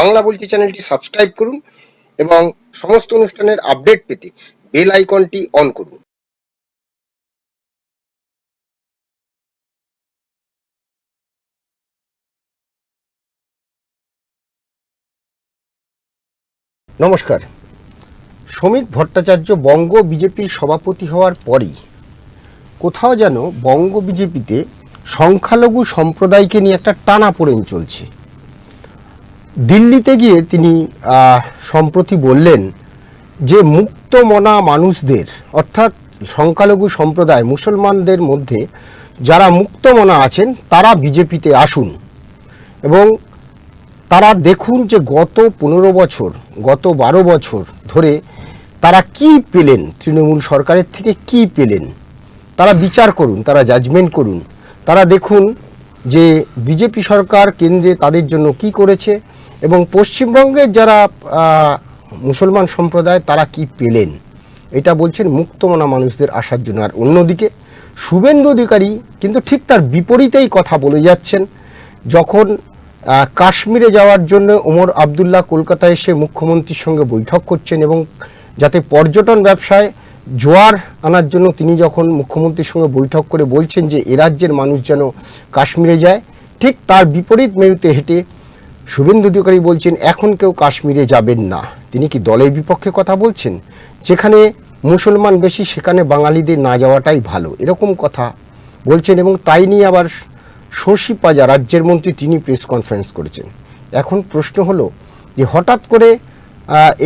বাংলা বলছি চ্যানেলটি সাবস্ক্রাইব করুন এবং সমস্ত অনুষ্ঠানের আপডেট পেতে বেল আইকনটি অন করুন। নমস্কার। শ্রমিক ভট্টাচার্য বঙ্গ বিজেপির সভাপতি হওয়ার পরই কোথাও যেন বঙ্গ বিজেপিতে সংখ্যালঘু সম্প্রদায়কে নিয়ে একটা টানা পড়েন চলছে। দিল্লিতে গিয়ে তিনি সম্প্রতি বললেন যে মুক্ত মনা মানুষদের, অর্থাৎ সংখ্যালঘু সম্প্রদায়, মুসলমানদের মধ্যে যারা মুক্ত মনা আছেন, তারা বিজেপিতে আসুন। এবং তারা দেখুন যে গত পনেরো বছর, গত বারো বছর ধরে তারা কি পেলেন, তৃণমূল সরকারের থেকে কি পেলেন? তারা বিচার করুন, তারা জাজমেন্ট করুন। তারা দেখুন যে বিজেপি সরকার কেন্দ্রে তাদের জন্য কি করেছে এবং পশ্চিমবঙ্গের যারা মুসলমান সম্প্রদায়, তারা কি পেলেন? এটা বলছেন মুক্তমনা মানুষদের আসার জন্য। আর অন্যদিকে, শুভেন্দু অধিকারী কিন্তু ঠিক তার বিপরীতেই কথা বলে যাচ্ছেন। যখন কাশ্মীরে যাওয়ার জন্য ওমর আবদুল্লাহ কলকাতায় এসে মুখ্যমন্ত্রীর সঙ্গে বৈঠক করছেন এবং যাতে পর্যটন ব্যবসায় জোয়ার আনার জন্য তিনি যখন মুখ্যমন্ত্রীর সঙ্গে বৈঠক করে বলছেন যে, এ রাজ্যের মানুষ যেন কাশ্মীরে যায়, ঠিক তার বিপরীত মেরুতে হেঁটে শুভেন্দু অধিকারী বলছেন, এখন কেউ কাশ্মীরে যাবেন না। তিনি কি দলের বিপক্ষে কথা বলছেন? যেখানে মুসলমান বেশি, সেখানে বাঙালিদের না যাওয়াটাই ভালো। এরকম কথা বলছেন এবং তাই নিয়ে আবার শশী পাজা, রাজ্যের মন্ত্রী, তিনি প্রেস কনফারেন্স করেছেন। এখন প্রশ্ন হলো যে, হঠাৎ করে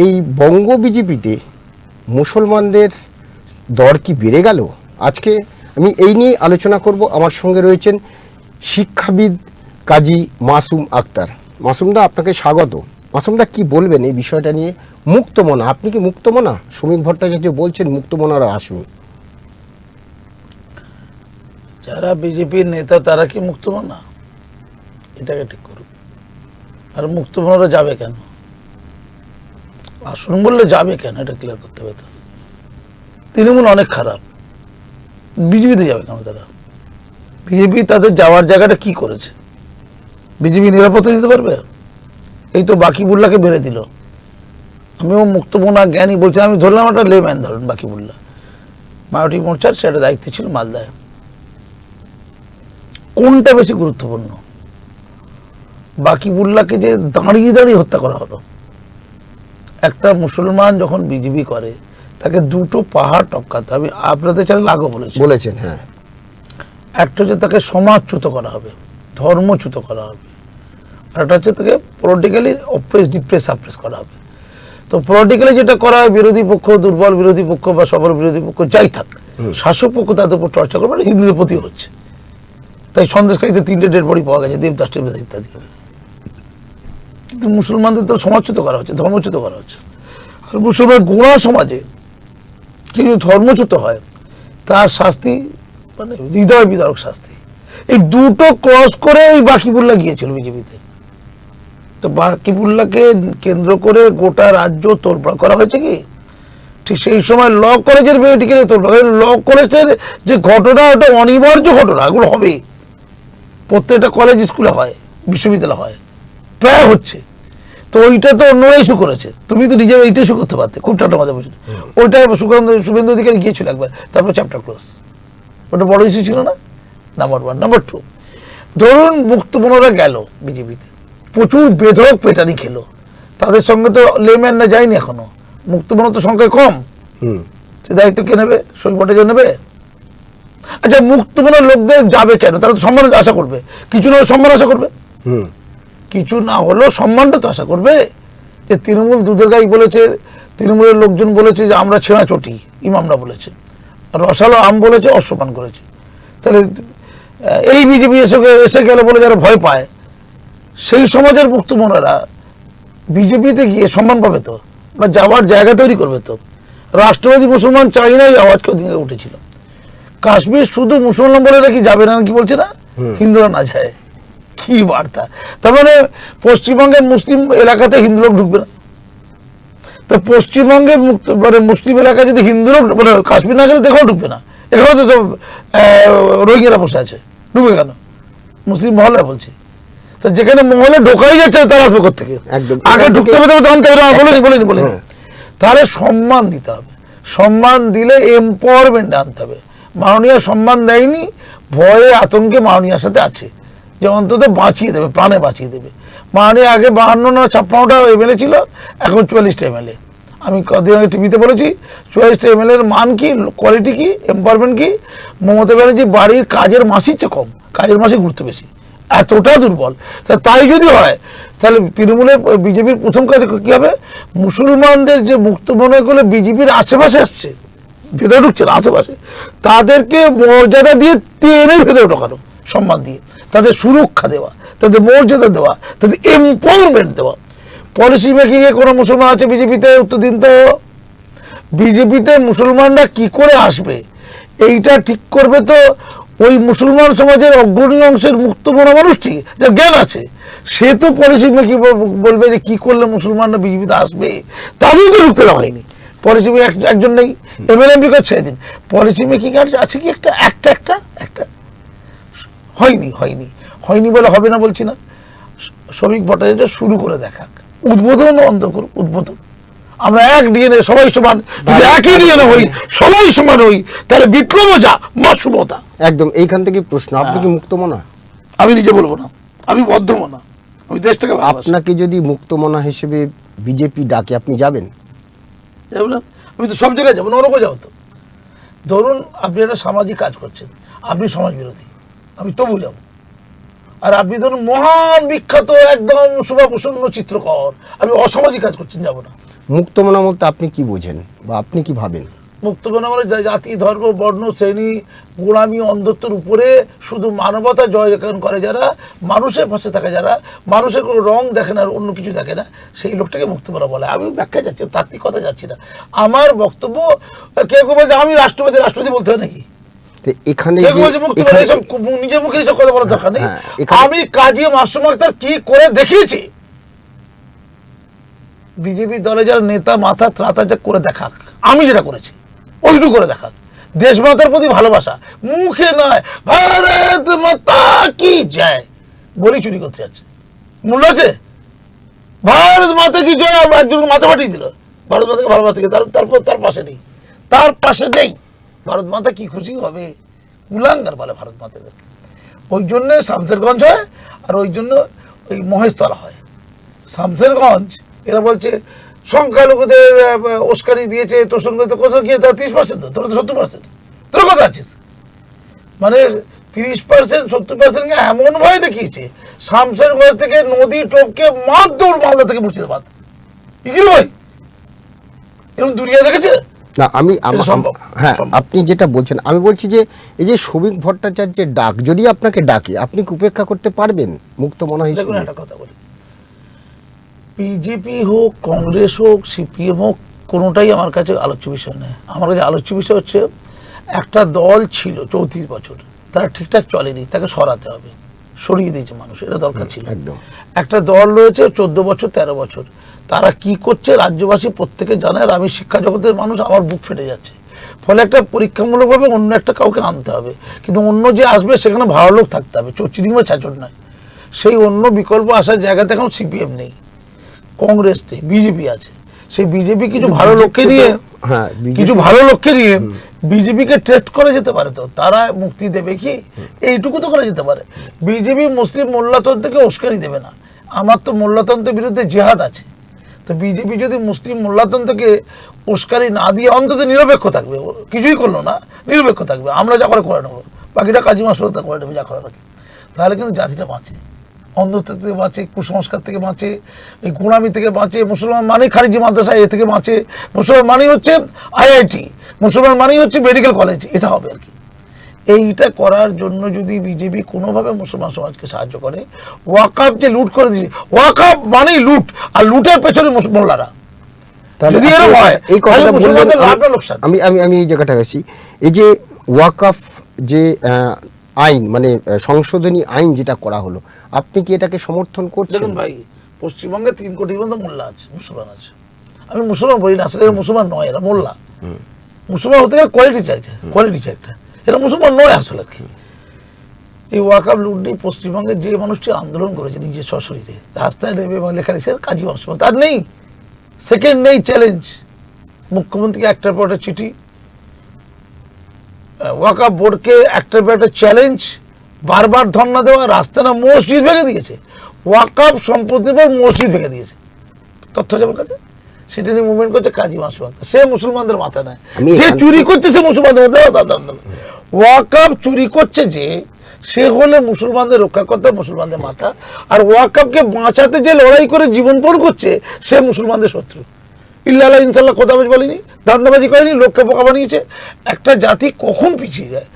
এই বঙ্গ বিজেপিতে মুসলমানদের দর কি বেড়ে গেল? আজকে আমি এই নিয়ে আলোচনা করব। আমার সঙ্গে রয়েছেন শিক্ষাবিদ কাজী মাসুম আক্তার। মাসুমদা, আপনাকে স্বাগত। মাসুমদা, কি বলবেন এই বিষয়টা নিয়ে? মুক্তমনা, আপনি কি মুক্তমনা? শ্রমিক ভট্টাচার্য বলছেন মুক্তমনারা আসুন। যারা বিজেপির নেতা, তারা কি মুক্তমনা? এটাকে ঠিক করুক আর মুক্তমনারা যাবে কেন? আসুন বললে যাবে কেন? এটা ক্লিয়ার করতে হবে তো। তৃণমূল অনেক খারাপ। বিজেপিতে যাবে কেন তারা? বিজেপি তাদের যাওয়ার জায়গাটা কি করেছে? বিজেপি নিরাপত্তা দিতে পারবে? এই তো বাকি বাকিবুল্লাহকে বেড়ে দিল। আমিও মুক্তমনা জ্ঞানী বলছি আমি ধরলাম একটা লেম্যান ধরুন বাকিবুল্লাহ মায়াটি মোর্চার সেটা দায়িত্ব ছিল মালদায়। কোনটা বেশি গুরুত্বপূর্ণ? বাকি বাকিবুল্লাহকে যে দাঁড়িয়ে দাঁড়িয়ে হত্যা করা হলো। একটা মুসলমান যখন বিজেপি করে তাকে দুটো পাহাড় টপকাতে হবে। আপনাদের চ্যানেল আগেও বলেছি। বলেছেন হ্যাঁ। একটা হচ্ছে তাকে সমাজচ্যুত করা হবে। ধর্মচ্যুত করা হবে। আর একটা হচ্ছে তাকে পলিটিক্যালি অপ্রেস ডিপ্রেস সাপ্রেস করা হবে। তো পলিটিক্যালি যেটা করা হয় বিরোধী পক্ষ দুর্বল বিরোধী পক্ষ বা সবল বিরোধী পক্ষ যাই থাক শাসক পক্ষ তাদের উপর চর্চা করবে এটা হিন্দুদের প্রতি হচ্ছে। তাই সন্দেশকারীতে তিনটে ডেড বডি পাওয়া গেছে দেবদাস ইত্যাদি। কিন্তু মুসলমানদের তো সমাজচ্যুত করা হচ্ছে ধর্মচ্যুত করা হচ্ছে। আর মুসলমান গোড়া সমাজে কিন্তু ধর্মচ্যুত হয় তার শাস্তি মানে হৃদয় বিদারক শাস্তি। এই দুটো ক্রস করে এই বাকিবুল্লাহ গিয়েছিল বিজেপিতে। তো বাকিবুল্লাহকে কেন্দ্র করে গোটা রাজ্য তোলপাড় করা হয়েছে কি? ঠিক সেই সময় ল কলেজের মেয়েটিকে তোলপাড় ল কলেজের যে ঘটনা ওটা অনিবার্য ঘটনা এগুলো হবে প্রত্যেকটা কলেজ স্কুলে হয় বিশ্ববিদ্যালয় হয়। প্রায় হচ্ছে। তো ওইটা তো অন্যরা ইস্যু করেছে। তুমি তো নিজে এইটা ইস্যু করতে পারতে খুব টাটা মজা বলছিল ওইটা সুকান্ত শুভেন্দু অধিকারী গিয়েছিল একবার তারপর চ্যাপ্টার ক্লোজ ওটা বড় ইস্যু ছিল না? নাম্বার ওয়ান নাম্বার টু ধরুন মুক্তমনোরা গেল বিজেপিতে প্রচুর বেধক পেটানি খেলো। তাদের সঙ্গে তো লেম্যানরা যায়নি এখনও। মুক্তমনো তো সংখ্যায় কম। সে দায়িত্ব কে নেবে? ভট্টাচার্য নেবে? আচ্ছা মুক্তমনোর লোকদের যাবে কেন? তারা তো সম্মান আশা করবে। কিছু না সম্মান আশা করবে। হুম। কিছু না হলেও সম্মানটা তো আশা করবে। যে তৃণমূল দুধের গাই বলেছে তৃণমূলের লোকজন বলেছে যে আমরা ছেঁড়া চটি ইমামরা বলেছে। রসালো আম বলেছে অশ্বপান করেছে। তাহলে এই বিজেপি এসে এসে গেলে বলে যারা ভয় পায় সেই সমাজের মুক্তমনারা বিজেপিতে গিয়ে সম্মান পাবে তো বা যাওয়ার জায়গা তৈরি করবে তো। রাষ্ট্রবাদী মুসলমান চাই নাই আওয়াজকে ওদিকে উঠেছিল। কাশ্মীর শুধু মুসলমান বলে নাকি যাবে না কি বলছে না? হিন্দুরা না যায়। কি বার্তা। তার মানে পশ্চিমবঙ্গের মুসলিম এলাকাতে হিন্দু লোক ঢুকবে না। তো পশ্চিমবঙ্গে মানে মুসলিম এলাকায় যদি হিন্দু লোক মানে কাশ্মীর না গেলে দেখাও ঢুকবে না। এখানে তো রোহিঙ্গারা বসে আছে। ডুবে কেন? মুসলিম মহলে বলছি। তো যেখানে মহলে ঢোকাই যাচ্ছে তারা আসবে থেকে আগে ঢুকতে হবে তবে জানতে হবে না, বলিনি বলিনি বলিনি। হ্যাঁ। তাহলে সম্মান দিতে হবে। সম্মান দিলে এম্পাওয়ারমেন্ট আনতে হবে। মাননীয় সম্মান দেয়নি ভয়ে আতঙ্কে মাননীয়ার সাথে আছে। যে অন্তত বাঁচিয়ে দেবে প্রাণে বাঁচিয়ে দেবে। মাননীয় আগে বাহান্ন না ছাপ্পান্নটা এমএলএ ছিল এখন চুয়াল্লিশটা এমএলএ আমি কদিন আগে টিভিতে বলেছি? চুয়াল্লিশটা এমএলএ এর মান কি কোয়ালিটি কি এম্পাওয়ারমেন্ট কি? মমতা ব্যানার্জি বাড়ির কাজের মাসির চেয়ে কম, কাজের মাসে গুরুত্ব বেশি। এতটা দুর্বল। তা তাই যদি হয়, তাহলে তৃণমূলের বিজেপির প্রথম কাজ কি হবে? মুসলমানদের যে মুক্ত মনে করলে বিজেপির আশেপাশে আসছে, ভেতরে ঢুকছে না আশেপাশে, তাদেরকে মর্যাদা দিয়ে টেনে ভেতরে ঢোকানো, সম্মান দিয়ে। তাদের সুরক্ষা দেওয়া, তাদের মর্যাদা দেওয়া, তাদের এম্পাওয়ারমেন্ট দেওয়া। পলিসি মেকিংয়ে কোনো মুসলমান আছে বিজেপিতে? উত্তর দিন তো। বিজেপিতে মুসলমানরা কি করে আসবে? এইটা ঠিক করবে তো ওই মুসলমান সমাজের অগ্রণী অংশের মুক্ত মনা মানুষটি, যার জ্ঞান আছে। সে তো পলিসি মেকিং বলবে যে কি করলে মুসলমানরা বিজেপিতে আসবে? তাদের তো ঢুকতে দেওয়া হয়নি। পলিসি একজন নেই। এমএলএ এমপি ছেড়ে দিন। পলিসি মেকিং আছে কি একটা? একটা একটা একটা। হয়নি হয়নি। হয়নি বলে হবে না বলছি না। শ্রমিক ভট্টাচার্য শুরু করে দেখাক। উদ্বোধন অন্ত করুক উদ্বোধন। আমরা এক ডিএনএ সবাই সমান। যদি একই ডিএনএ হই সবাই সমান হই তাহলে বিপ্লব যা মাসুমতা। একদম এইখান থেকে প্রশ্ন আপনি কি মুক্ত মুক্তমনা আমি নিজে বলব না। আমি বদ্ধমনা আমি দেশটাকে আপনাকে যদি মুক্ত মুক্তমনা হিসেবে বিজেপি ডাকে আপনি যাবেন? যাব না? আমি তো সব জায়গায় যাব নরকও যাব তো। ধরুন আপনি একটা সামাজিক কাজ করছেন। আপনি সমাজ বিরোধী আমি তবু যাব। আর আপনি ধরুন মহান বিখ্যাত একদম শুভাপ্রসন্ন চিত্রকর। আমি অসামাজিক কাজ করছেন যাব না। মুক্তমনা বলতে আপনি কি বোঝেন বা আপনি কি ভাবেন? মুক্তগণ মানে জা- জাতি ধর্ম বর্ণ শ্রেণি গোড়ামি অন্ধত্বের উপরে শুধু মানবতা জয়গান করে যারা মানুষের পাশে থাকে যারা মানুষের কোনো রং দেখে না আর অন্য কিছু দেখে না সেই লোকটাকে মুক্তমনা বলে। আমি ব্যাখ্যা যাচ্ছি তাত্ত্বিক কথা যাচ্ছি না। আমার বক্তব্য কেউ কেউ বলছে আমি রাষ্ট্রপতি রাষ্ট্রপতি বলতে হয় নাকি? তো এখানে নিজের মুখে এইসব কথা বলার দরকার নেই। হ্যাঁ, আমি কাজী মাসুম আক্তার কি করে দেখিয়েছি? বিজেপি দলে যারা নেতা মাথা ত্রাতা যা করে দেখাক আমি যেটা করেছি ওইটুকু করে দেখাক। দেশ মাতার প্রতি ভালোবাসা মুখে নয় ভারত মাতা কি জয়? বলি চুরি করতে যাচ্ছে। মূল্য আছে? ভারত মাতা কি জয়? আমরা একজনকে মাথা পাঠিয়ে দিল। ভারত মাতাকে ভালোবাসা থেকে তার তারপর তার পাশে নেই। তার পাশে নেই। ভারত মাতা কি খুশি হবে? কুলাঙ্গার বলে ভারত মাতাদের। ওই জন্য শামসেরগঞ্জ হয়, আর ওই জন্য ওই মহেশতলা হয়। শামসেরগঞ্জ, এরা বলছে, সংখ্যালঘুদের উস্কানি দিয়েছে, তোর সঙ্গে তো কত গিয়ে তিরিশ পার্সেন্ট তোরা তো সত্তর পার্সেন্ট তোরা কত আছিস? মানে তিরিশ পার্সেন্ট সত্তর পার্সেন্ট এমন ভয় দেখিয়েছে, শামসেরগঞ্জ থেকে নদী টপকে মাছ দৌড় মালদা থেকে মুর্শিদাবাদ। ইগির ভাই? এরকম দুনিয়া দেখেছে? না আমি হ্যাঁ আপনি যেটা বলছেন আমি বলছি যে এই যে শ্রমিক ভট্টাচার্যের ডাক যদি আপনাকে ডাকে আপনি কি উপেক্ষা করতে পারবেন? মুক্তমনা দেখুন হিসেবে একটা কথা বলি। বিজেপি হোক কংগ্রেস হোক সিপিএম হোক কোনোটাই আমার কাছে আলোচ্য বিষয় নয়। আমার কাছে আলোচ্য বিষয় হচ্ছে একটা দল ছিল চৌত্রিশ বছর তারা ঠিকঠাক চলেনি তাকে সরাতে হবে। সরিয়ে দিয়েছে মানুষ এটা দরকার ছিল। একদম। একটা দল রয়েছে চোদ্দ বছর তেরো বছর। তারা কি করছে রাজ্যবাসী প্রত্যেকে জানে আর আমি শিক্ষা জগতের মানুষ আমার বুক ফেটে যাচ্ছে। ফলে একটা পরীক্ষামূলকভাবে অন্য একটা কাউকে আনতে হবে। কিন্তু অন্য যে আসবে সেখানে ভালো লোক থাকতে হবে। চচিরি বা ছাচর নয়। সেই অন্য বিকল্প আসার জায়গাতে এখন সিপিএম নেই। কংগ্রেস নেই বিজেপি আছে। সেই বিজেপি কিছু ভালো লোককে নিয়ে হ্যাঁ, কিছু ভালো লোককে নিয়ে বিজেপিকে টেস্ট করে যেতে পারে তো তারা মুক্তি দেবে কি? এইটুকু তো করে যেতে পারে। বিজেপি মুসলিম মোল্লাতন্ত্রকে উস্কানি দেবে না। আমার তো মোল্লাতন্ত্রের বিরুদ্ধে জেহাদ আছে। তো বিজেপি যদি মুসলিম মোল্লাতন্ত্রকে উস্কানি না দিয়ে অন্তত নিরপেক্ষ থাকবে কিছুই করল না নিরপেক্ষ থাকবে আমরা যা করে করে নেব। বাকিটা কাজী মাসুলতা করে নেবে যা করে রাখি তাহলে কিন্তু জাতিটা বাঁচে। অন্ধত্ব থেকে বাঁচে কুসংস্কার থেকে বাঁচে এই গোড়ামি থেকে বাঁচে মুসলমান মানে খারিজি মাদ্রাসা এ থেকে বাঁচে। মুসলমান মানেই হচ্ছে আইআইটি মুসলমান মানেই হচ্ছে মেডিকেল কলেজ এটা হবে আর কি। এইটা করার জন্য যদি বিজেপি কোনোভাবে মুসলমান সমাজকে সাহায্য করে ওয়াকাপ যে লুট করে দিয়েছে ওয়াকাপ মানেই লুট আর লুটের পেছনে মোল্লারা। যদি এরকম হয়, এই কথাটা মুসলমানদের লাভ না লোকসান? আমি আমি আমি এই জায়গাটা আছি এই যে ওয়াকফ যে আইন মানে সংশোধনী আইন যেটা করা হলো আপনি কি এটাকে সমর্থন করছেন? ভাই পশ্চিমবঙ্গে তিন কোটি মতো মোল্লা আছে মুসলমান আছে। আমি মুসলমান বলি না আসলে মুসলমান নয় এরা মোল্লা। মুসলমান হতে গেলে কোয়ালিটি চাইছে কোয়ালিটি চাই একটা এরা মুসলমান নয় আসলে আর কি। এই ওয়াকাব লুট নিয়ে পশ্চিমবঙ্গে যে মানুষটি আন্দোলন করেছে নিজের সশরীরে রাস্তায় নেমে এবং লেখা লিখছে কাজী মাস তার নেই সেকেন্ড নেই চ্যালেঞ্জ মুখ্যমন্ত্রীকে একটার পর একটা চিঠি ওয়াকাব বোর্ডকে একটার পর একটা চ্যালেঞ্জ বারবার ধর্ণা দেওয়া রাস্তা না মসজিদ ভেঙে দিয়েছে। ওয়াকাব সম্পত্তির পর মসজিদ ভেঙে দিয়েছে। তথ্য আছে আমার কাছে? সেটা নিয়ে মুভমেন্ট করছে কাজী মাসু আক্তার। সে মুসলমানদের মাথা নেয়। যে চুরি করছে সে মুসলমানদের মধ্যে ওয়াকাব চুরি করছে যে সে হলে মুসলমানদের রক্ষা রক্ষাকর্তা মুসলমানদের মাথা। আর ওয়াকাবকে বাঁচাতে যে লড়াই করে জীবনপণ করছে সে মুসলমানদের শত্রু। ইল্লাহ ইনশাল্লাহ খোদাবাজ বলেনি, দান্দাবাজি করেনি, লোককে বোকা বানিয়েছে। একটা জাতি কখন পিছিয়ে যায়?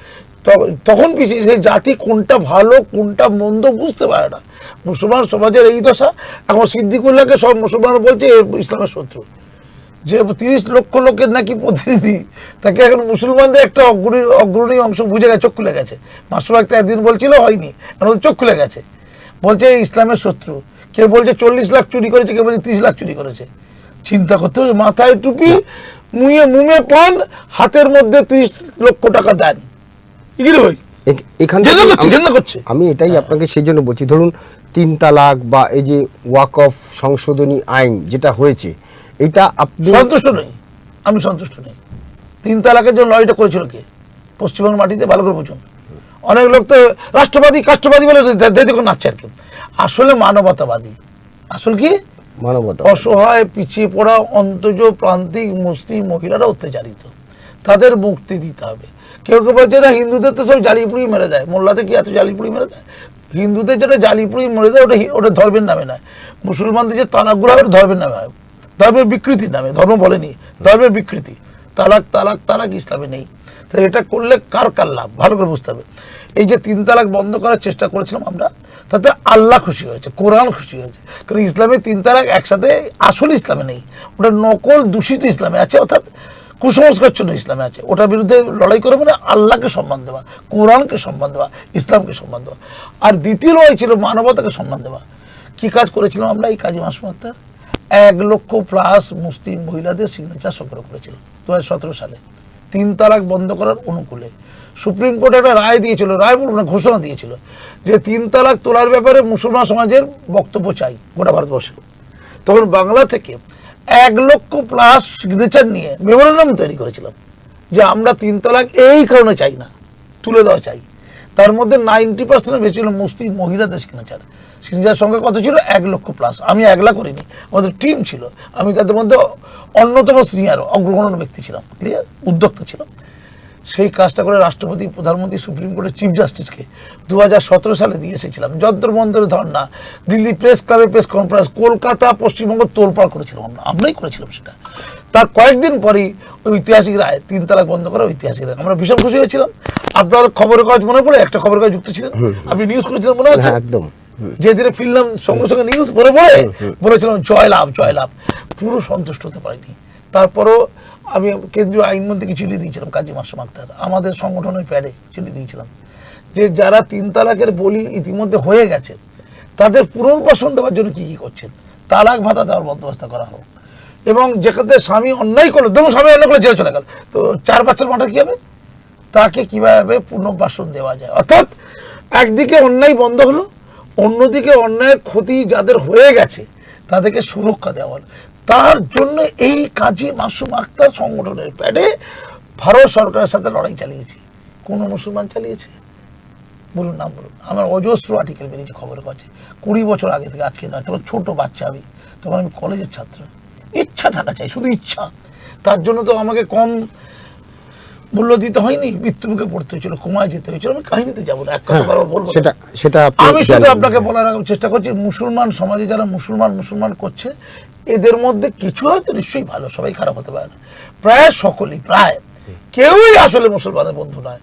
তখন পিছিয়ে, সেই জাতি কোনটা ভালো, কোনটা মন্দ বুঝতে পারে না। মুসলমান সমাজের এই দশা, এখন সিদ্দিকুল্লাহকে সব মুসলমান বলছে ইসলামের শত্রু। যে তিরিশ লক্ষ লোকের নাকি প্রতিনিধি, তাকে এখন মুসলমানদের একটা অগ্রণী অগ্রণী অংশ বুঝে গেছে চোখ খুলে গেছে। একটা একদিন বলছিল, হয়নি, এখন চোখ খুলে গেছে। বলছে ইসলামের শত্রু। কেউ বলছে, চল্লিশ লাখ চুরি করেছে, কেউ বলছে, তিরিশ লাখ চুরি করেছে। চিন্তা করতে হবে মাথায় টুপি মুয়ে মুমে পান হাতের মধ্যে তিরিশ লক্ষ টাকা দেন এগুলো ভাই এখান থেকে আমি- এটাই আপনাকে সেই জন্য বলছি ধরুন তিন তালাক বা এই যে ওয়াক অফ সংশোধনী আইন যেটা হয়েছে এটা আপনি সন্তুষ্ট নই আমি সন্তুষ্ট নই তিন তালাকের জন্য লড়াইটা করেছিল কে পশ্চিমবঙ্গের মাটিতে ভালো করে বুঝুন অনেক লোক তো রাষ্ট্রবাদী কাষ্টবাদী বলে দেখুন নাচছে আর কি আসলে মানবতাবাদী আসল কি অসহায়, পিছিয়ে পড়া অন্তজ প্রান্তিক মুসলিম মহিলারা অত্যাচারিত। তাদের মুক্তি দিতে হবে। কেউ কেউ বলছে, না, হিন্দুদের তো সব জালিপুড়ি মেরে দেয়। মোল্লাতে কি এত জালিপুড়ি মেরে দেয়? হিন্দুদের যেটা জালিপুড়ি মেরে দেয়, ওটা ওটা ধর্মের নামে নয়। মুসলমানদের যে তালাকগুলো হয় ওটা ধর্মের নামে হয়। ধর্মের বিকৃতির নামে, ধর্ম বলেনি। ধর্মের বিকৃতি। তালাক তালাক তালাক ইসলামে নেই। তাহলে এটা করলে কার কার লাভ? ভালো করে বুঝতে হবে। এই যে তিন তালাক বন্ধ করার চেষ্টা করেছিলাম আমরা তাতে আল্লাহ খুশি হয়েছে, কোরআন খুশি হয়েছে। কারণ ইসলামে তিন তালাক একসাথে আসল ইসলামে নেই। ওটা নকল দূষিত ইসলামে আছে, অর্থাৎ কুসংস্কার জন্য ইসলামে আছে। ওটার বিরুদ্ধে লড়াই করে মানে আল্লাহকে সম্মান দেওয়া, কোরআনকে সম্মান দেওয়া, ইসলামকে সম্মান দেওয়া। আর দ্বিতীয় লড়াই ছিল মানবতাকে সম্মান দেওয়া। কি কাজ করেছিলাম আমরা এই কাজী মাসুম আক্তার? এক লক্ষ প্লাস মুসলিম মহিলাদের সিগনেচার সংগ্রহ করেছিল দু হাজার সতেরো সালে। তিন তালাক বন্ধ করার অনুকূলে। সুপ্রিম কোর্ট একটা রায় দিয়েছিল, রায় বলব না, ঘোষণা দিয়েছিল, যে তিন তালাক তোলার ব্যাপারে মুসলমান সমাজের বক্তব্য চাই গোটা ভারতবর্ষে। তখন বাংলা থেকে এক লক্ষ প্লাস সিগনেচার নিয়ে মেমোরেন্ডাম তৈরি করেছিলাম, যে আমরা তিন তালাক এই কারণে চাই না, তুলে দেওয়া চাই। তার মধ্যে নাইনটি পার্সেন্ট বেশি ছিল মুসলিম মহিলাদের সিগনেচার সিগনেচার সংখ্যা কত ছিল? এক লক্ষ প্লাস আমি একলা করিনি, আমাদের টিম ছিল। আমি তাদের মধ্যে অন্যতম সিনিয়র অগ্রগণ্য ব্যক্তি ছিলাম ক্লিয়ার উদ্যোক্তা ছিলাম। সেই কাজটা করে রাষ্ট্রপতি প্রধানমন্ত্রী সুপ্রিম কোর্টের চিফ জাস্টিসকে দু সালে দিয়ে এসেছিলাম। যন্ত্র মন্ত্রের ধর্না দিল্লি প্রেস ক্লাবে প্রেস কনফারেন্স কলকাতা পশ্চিমবঙ্গ তোলপাড় করেছিলাম আমরাই করেছিলাম সেটা। তার কয়েকদিন পরেই ওই ঐতিহাসিক রায় তিন তালাক বন্ধ করা ঐতিহাসিক রায়। আমরা ভীষণ খুশি হয়েছিলাম। আপনার খবরের কাগজ মনে পড়ে? একটা খবরের কাগজ যুক্ত ছিলেন? আপনি নিউজ করেছিলেন মনে আছে? হ্যাঁ একদম। যে দিনে ফিরলাম সঙ্গে সঙ্গে নিউজ পড়ে পড়ে বলেছিলাম জয় লাভ জয় লাভ পুরো সন্তুষ্ট হতে পারিনি। তারপরও আমি কেন্দ্রীয় আইনমন্ত্রীকে চিঠি দিয়েছিলাম, কাজী মাসুম আক্তার আমাদের সংগঠনের প্যাডে চিঠি দিয়েছিলাম। যে যারা তিন তালাকের বলি ইতিমধ্যে হয়ে গেছে, তাদের পুনর্বাসন দেওয়ার জন্য কি কি করছেন? তালাক ভাতা দেওয়ার বন্দোবস্ত করা হোক। এবং যেখানে স্বামী অন্যায় করল ধরুন স্বামী অন্যায় করে জেলে চলে গেল। তো চার বাচ্চার মাঠে কী হবে? তাকে কীভাবে পুনর্বাসন দেওয়া যায়? অর্থাৎ একদিকে অন্যায় বন্ধ হলো, অন্যদিকে অন্যায়ের ক্ষতি যাদের হয়ে গেছে, তাদেরকে সুরক্ষা দেওয়া হলো। তার জন্য এই কাজী মাসুম আক্তার সংগঠনের প্যাডে ভারত সরকারের সাথে লড়াই চালিয়েছি। কোনো মুসলমান চালিয়েছে? বলুন নাম বলুন। আমার অজস্র আর্টিকেল বেরিয়েছে খবরের কাছে। কুড়ি বছর আগে থেকে আজকে নয় তখন ছোট বাচ্চা আমি। তখন আমি কলেজের ছাত্র। ইচ্ছা থাকা চাই শুধু ইচ্ছা। তার জন্য তো আমাকে কম মূল্য দিতে হয়নি। মৃত্যুমুখে পড়তে হয়েছিল কমায় যেতে হয়েছিল। আমি কাহিনীতে যাব না এক কথা বলব। সেটা সেটা আমি শুধু আপনাকে বলার চেষ্টা করছি মুসলমান সমাজে যারা মুসলমান মুসলমান করছে এদের মধ্যে কিছু হয়তো নিশ্চয়ই ভালো সবাই খারাপ হতে পারে না। প্রায় সকলেই প্রায়। কেউই আসলে মুসলমানের বন্ধু নয়।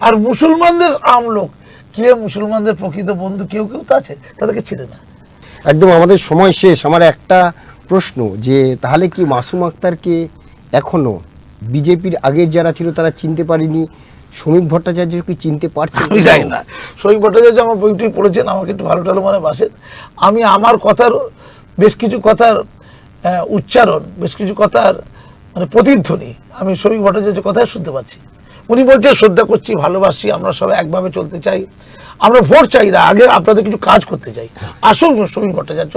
আর মুসলমানদের আমলোক কে মুসলমানদের প্রকৃত বন্ধু কেউ কেউ তো আছে তাদেরকে ছিঁড়ে না। একদম আমাদের সময় শেষ। আমার একটা প্রশ্ন যে তাহলে কি মাসুম আক্তারকে এখনও বিজেপির আগের যারা ছিল তারা চিনতে পারেনি? শ্রমিক ভট্টাচার্য কি চিনতে পারছে? আমি জানি না। শহীদ ভট্টাচার্য আমার বইটি পড়েছেন আমাকে একটু ভালো টালো মানে বাসেন। আমি আমার কথার বেশ কিছু কথার উচ্চারণ বেশ কিছু কথার মানে প্রতিধ্বনি। আমি শহীদ ভট্টাচার্যের কথাই শুনতে পাচ্ছি। উনি বলছে শ্রদ্ধা করছি ভালোবাসি আমরা সবাই একভাবে চলতে চাই। আমরা ভোট চাই না আগে আপনাদের কিছু কাজ করতে চাই। আসুন সমীর ভট্টাচার্য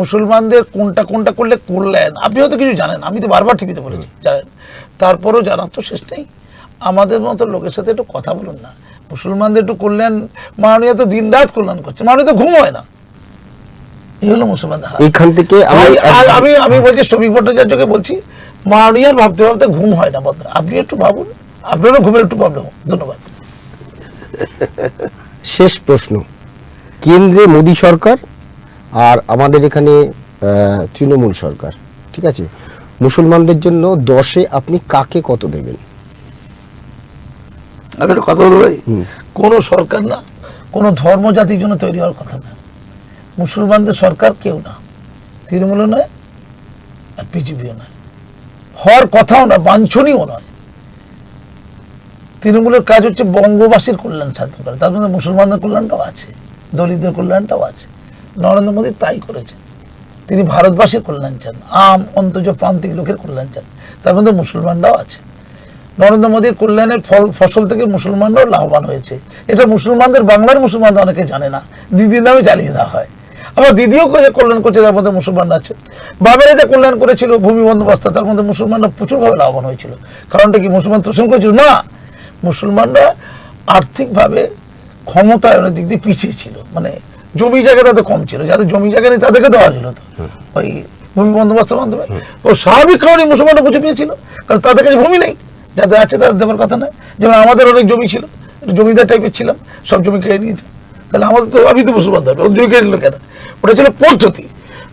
মুসলমানদের কোনটা কোনটা করলে করলেন? আপনি হয়তো কিছু জানেন আমি তো বারবার টিভিতে বলেছি জানেন। তারপরেও জানার তো শেষ নেই। আমাদের মতো লোকের সাথে একটু কথা বলুন না। মুসলমানদের একটু কল্যাণ মাননীয় তো দিন রাত কল্যাণ করছে মাননীয় তো ঘুম হয় না। এই হলো হাল। এইখান থেকে আমি আমি বলছি শ্রমিক ভট্টাচার্যকে বলছি ভাবতে ভাবতে ঘুম হয় না বন্ধু। আপনি একটু ভাবুন। আপনারও ঘুমের একটু প্রবলেম ধন্যবাদ। শেষ প্রশ্ন। কেন্দ্রে মোদী সরকার আর আমাদের এখানে তৃণমূল সরকার ঠিক আছে? মুসলমানদের জন্য দশে আপনি কাকে কত দেবেন? আমি একটা কথা বলব কোনো সরকার না কোনো ধর্ম জাতির জন্য তৈরি হওয়ার কথা না। মুসলমানদের সরকার কেউ না। তৃণমূলও নয়, আর বিজেপিও নয়। হওয়ার কথাও না, বাঞ্ছনীয় নয়। তৃণমূলের কাজ হচ্ছে বঙ্গবাসীর কল্যাণ সাধন করা। তার মধ্যে মুসলমানদের কল্যাণটাও আছে, দলিতদের কল্যাণটাও আছে। নরেন্দ্র মোদী তাই করেছেন। তিনি ভারতবাসীর কল্যাণ চান, আম অন্তজ প্রান্তিক লোকের কল্যাণ চান। তার মধ্যে মুসলমানরাও আছে। নরেন্দ্র মোদীর কল্যাণের ফল, ফসল থেকে মুসলমানরাও লাভবান হয়েছে। এটা মুসলমানদের, বাংলার মুসলমানরা অনেকে জানে না। দিদির নামে চালিয়ে দেওয়া হয়। আবার দিদিও যে কল্যাণ করছে তার মধ্যে মুসলমানরা আছে। বাবেরা যে কল্যাণ করেছিল ভূমি বন্দোবস্ত তার মধ্যে মুসলমানরা প্রচুরভাবে লাভবান হয়েছিল। কারণটা কি মুসলমান তোষণ করেছিল? না! মুসলমানরা আর্থিকভাবে ক্ষমতায়নের দিক দিয়ে পিছিয়ে ছিল। মানে জমি জায়গা তাদের কম ছিল। যাদের জমি জায়গা নেই তাদেরকে দেওয়া ছিল তো। ওই ভূমি বন্দোবস্তের মাধ্যমে। ও স্বাভাবিক কারণে মুসলমানরা বুঝে পেয়েছিল কারণ তাদের কাছে ভূমি নেই। যাদের আছে তাদের দেওয়ার কথা নয়। যেমন আমাদের অনেক জমি ছিল। জমিদার টাইপের ছিলাম। সব জমি কেড়ে নিয়েছে। তাহলে আমাদের তো, আমি তো মুসলমান ধর্ম জমি কেন ওটা ছিল পদ্ধতি।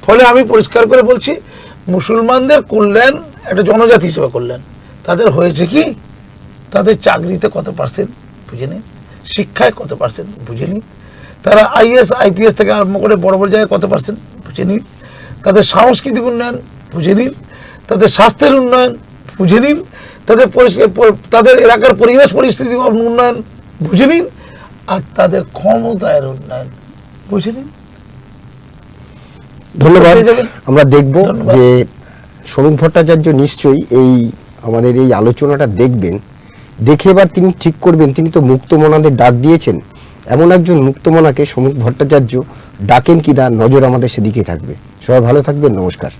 ফলে আমি পরিষ্কার করে বলছি, মুসলমানদের কল্যাণ, একটা জনজাতি হিসেবে করলেন তাদের হয়েছে কি? তাদের চাকরিতে কত পার্সেন্ট বুঝে নিন শিক্ষায় কত পার্সেন্ট বুঝে নিন তারা আইএস আইপিএস থেকে আরম্ভ করে বড় বড় জায়গায় কত পার্সেন্ট বুঝে নিন তাদের সাংস্কৃতিক উন্নয়ন বুঝে নিন তাদের স্বাস্থ্যের উন্নয়ন বুঝে নিন তাদের তাদের এলাকার পরিবেশ পরিস্থিতি উন্নয়ন বুঝে নিন আর তাদের ক্ষমতায়ের উন্নয়ন। বুঝে নিন ধন্যবাদ আমরা দেখব যে শ্রমিক ভট্টাচার্য নিশ্চয়ই এই আমাদের এই আলোচনাটা দেখবেন। দেখে এবার তিনি ঠিক করবেন তিনি তো মুক্তমনাদের ডাক দিয়েছেন। এমন একজন মুক্তমনাকে শ্রমিক ভট্টাচার্য ডাকেন কিনা নজর আমাদের সেদিকে থাকবে। সবাই ভালো থাকবেন নমস্কার।